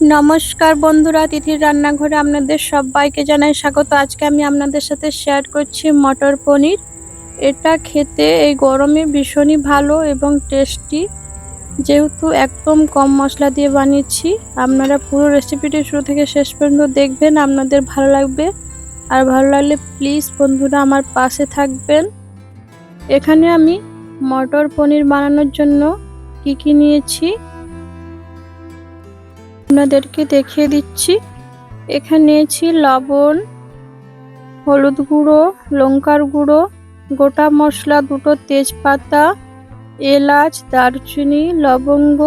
নমস্কার বন্ধুরা, তিথির রান্নাঘরে আপনাদের সবাইকে জানাই স্বাগত। আজকে আমি আপনাদের সাথে শেয়ার করছি মটর পনির। এটা খেতে এই গরমে ভীষণই ভালো এবং টেস্টি যেহেতু একদম কম মশলা দিয়ে বানিয়েছি, আপনারা পুরো রেসিপিটি শুরু থেকে শেষ পর্যন্ত দেখবেন, আপনাদের ভালো লাগবে। আর ভালো লাগলে প্লিজ বন্ধুরা আমার পাশে থাকবেন। এখানে আমি মটর পনির বানানোর জন্য কি কি নিয়েছি আপনাদেরকে দেখিয়ে দিচ্ছি। এখানে নিয়েছি লবণ, হলুদ গুঁড়ো, লঙ্কার গুঁড়ো, গোটা মশলা, দুটো তেজপাতা, এলাচ, দারচিনি, লবঙ্গ,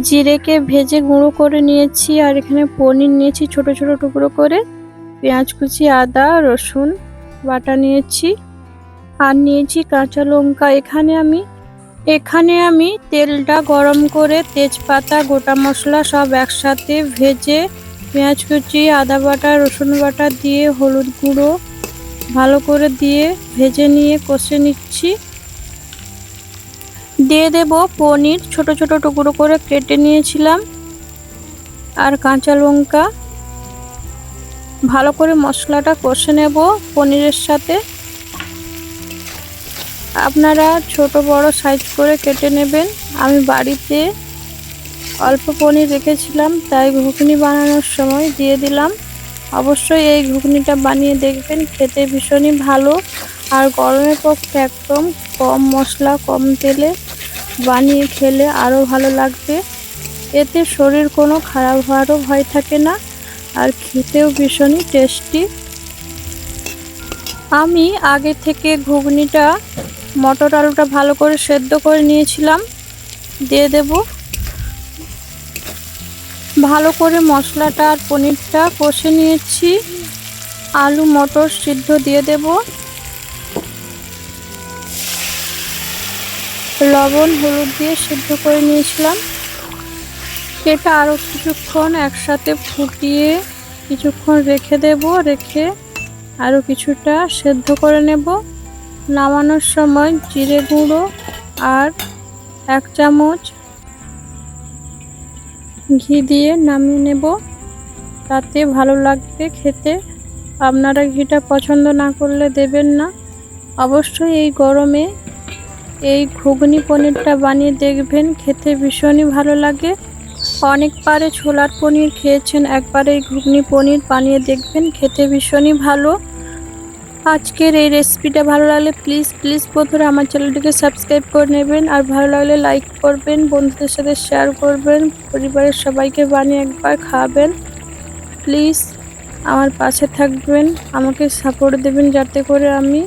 জিরেকে ভেজে গুঁড়ো করে নিয়েছি। আর এখানে পনির নিয়েছি, ছোট ছোট টুকরো করে। পেঁয়াজ কুচি, আদা, রসুন বাটা নিয়েছি। আর নিয়েছি কাঁচা লঙ্কা। এখানে আমি এখানে আমি তেলটা গরম করে তেজপাতা, গোটা মশলা সব একসাথে ভেজে পেঁয়াজ কুচি, আদা বাটা, রসুন বাটা দিয়ে হলুদ গুঁড়ো ভালো করে দিয়ে ভেজে নিয়ে কষে নিচ্ছি। দিয়ে দেব পনির, ছোট ছোট টুকরো করে কেটে নিয়েছিলাম। আর কাঁচা লঙ্কা। ভালো করে মশলাটা কষে নেব পনিরের সাথে। আপনারা ছোট বড় সাইজ করে কেটে নেবেন। আমি বাড়িতে অল্প পনির রেখেছিলাম, তাই ঘুগনি বানানোর সময় দিয়ে দিলাম। অবশ্যই এই ঘুগনিটা বানিয়ে দেখবেন, খেতে ভীষণই ভালো। আর গরমের পক্ষে একদম কম মশলা, কম তেলে বানিয়ে খেলে আরও ভালো লাগবে। এতে শরীর কোনো খারাপ হওয়ারও ভয় থাকে না, আর খেতেও ভীষণই টেস্টি আমি আগে থেকে ঘুগনিটা মটর আলুটা ভালো করে সেদ্ধ করে নিয়েছিলাম। দিয়ে দেব। ভালো করে মশলাটা আর পনিরটা কষে নিয়েছি। আলু, মটর সিদ্ধ দিয়ে দেব। লবণ, হলুদ দিয়ে সিদ্ধ করে নিয়েছিলাম। এটা আরও কিছুক্ষণ একসাথে ফুটিয়ে কিছুক্ষণ রেখে দেব। রেখে আরও কিছুটা সেদ্ধ করে নেব। নামানোর সময় জিরে গুঁড়ো আর এক চামচ ঘি দিয়ে নামিয়ে নেব। তাতে ভালো লাগবে খেতে। আপনারা ঘিটা পছন্দ না করলে দেবেন না। অবশ্যই এই গরমে এই ঘুগনি পনিরটা বানিয়ে দেখবেন। খেতে ভীষণই ভালো লাগে। অনেকবারে ছোলার পনির খেয়েছেন, একবার এই ঘুগনি পনির বানিয়ে দেখবেন। খেতে ভীষণই ভালো। আজকের এই রেসিপিটা ভালো লাগলে প্লিজ প্লিজ বন্ধুরা আমার চ্যানেলটিকে সাবস্ক্রাইব করে নেবেন। আর ভালো লাগলে লাইক করবেন, বন্ধুদের সাথে শেয়ার করবেন, পরিবারের সবাইকে বানিয়ে একবার খাওয়াবেন প্লিজ আমার পাশে থাকবেন, আমাকে সাপোর্ট দেবেন যাতে করে আমি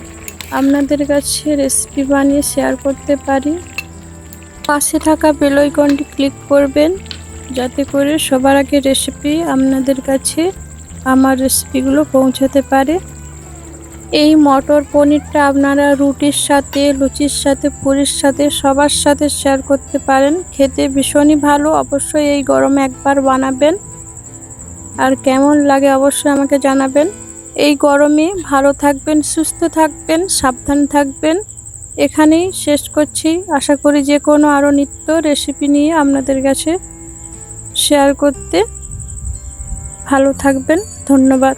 আপনাদের কাছে রেসিপি বানিয়ে শেয়ার করতে পারি। পাশে থাকা বেল আইকনটি ক্লিক করবেন, যাতে করে সবার আগে রেসিপি আপনাদের কাছে আমার রেসিপিগুলো পৌঁছাতে পারে। এই মটর পনিরটা আপনারা রুটির সাথে, লুচির সাথে, পুরির সাথে, সবার সাথে শেয়ার করতে পারেন। খেতে ভীষণই ভালো। অবশ্যই এই গরমে একবার বানাবেন। আর কেমন লাগে অবশ্যই আমাকে জানাবেন। এই গরমে ভালো থাকবেন, সুস্থ থাকবেন, সাবধান থাকবেন। এখানেই শেষ করছি। আশা করি যে কোনো আরও নিত্য রেসিপি নিয়ে আপনাদের কাছে শেয়ার করতে ভালো থাকবেন। ধন্যবাদ।